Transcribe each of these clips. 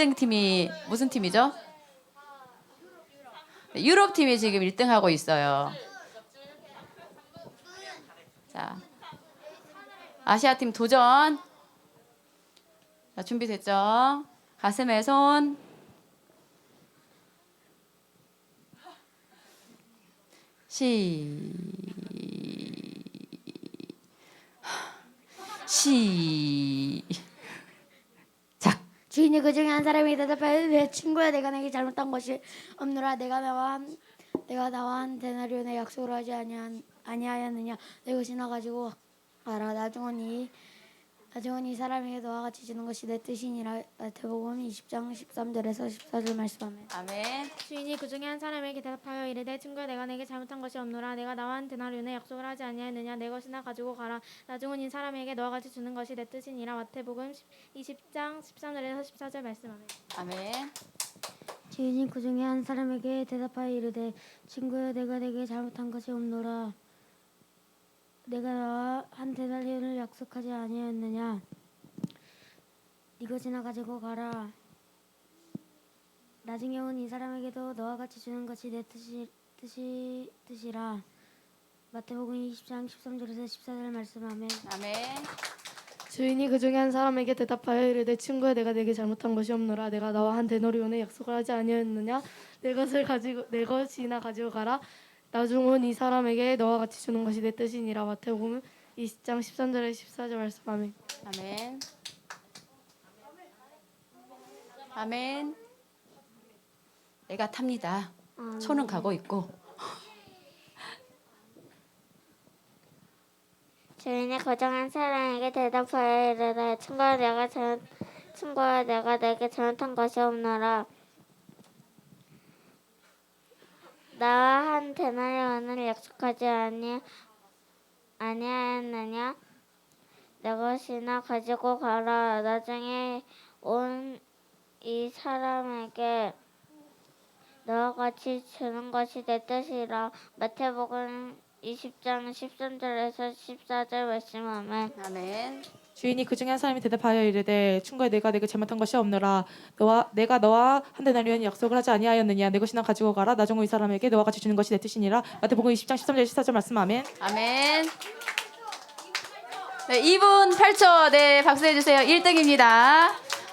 1등 팀이 무슨 팀이죠? 네, 유럽 팀이 지금 1등 하고 있어요. 자, 아시아 팀 도전. 자, 준비됐죠? 가슴에 손. 시. 시. 작. 주인이 그 중에 한 사람이 대답하여 내 친구야 내가 내게 잘못한 것이 없노라 내가 나와 한, 내가 나와 한 데나리온의 약속을 하지 아니한, 아니하였느냐 내 것이나 가지고 가라 나중은 이 나중은 이 사람에게 너와 같이 주는 것이 내 뜻이니라 마태복음 20장 13절에서 14절 말씀하면 아멘. 주인이 그 중에 한 사람에게 대답하여 이르되 친구야 내가 내게 잘못한 것이 없노라. 내가 나와 한 데나리온의 약속을 하지 아니하였느냐? 내 것이나 가지고 가라. 나중은 이 사람에게 너와 같이 주는 것이 내 뜻이니라. 마태복음 20장 13절에서 14절 말씀하면 아멘. 주인이 그 중에 한 사람에게 대답하여 이르되 친구야 내가 내게 잘못한 것이 없노라. 내가 나와 한 데나리온을 약속하지 아니하였느냐? 네 것이나 가지고 가라. 나중에 온 이 사람에게도 너와 같이 주는 것이 내 뜻이 뜻이 뜻이라. 마태복음 20장 13절에서 14절 말씀하면 아멘. 주인이 그 중에 한 사람에게 대답하여 이르되 친구야 내가 내게 잘못한 것이 없노라. 내가 나와 한 데너리온의 약속을 하지 아니하였느냐? 내 것을 가지고 내 것이나 가지고 가라. 나중은 이 사람에게 너와 같이 주는 것이 내 뜻이니라. 마태복음 20장 13절에 14절 말씀하면 아멘. 아멘. 애가 탑니다. 손은 가고 있고. 주인이 고정한 사람에게 대답하여 이르되 친구야 내가 잘 친구야 내가 내게 잘못한 것이 없노라 나와 한 데나리온을 약속하지 아니 아니하였느냐 내 것이나 가지고 가라. 나중에 온 이 사람에게 너와 같이 주는 것이 내 뜻이라. 마태복음 20장 13절에서 14절 말씀하면 아멘. 주인이 그 중에 한 사람이 대답하여 이르되 친구야 내가 내게 잘못한 것이 없노라 너와 내가 너와 한 데나리온 약속을 하지 아니하였느냐 내 것이나 가지고 가라 나중에 이 사람에게 너와 같이 주는 것이 내 뜻이니라 마태복음 20장 13절 14절 말씀 아멘 아멘. 네, 2분 8초. 네, 박수해 주세요. 1등입니다.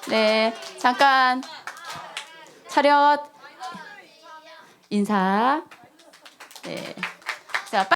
네, 잠깐 차렷 인사. 네.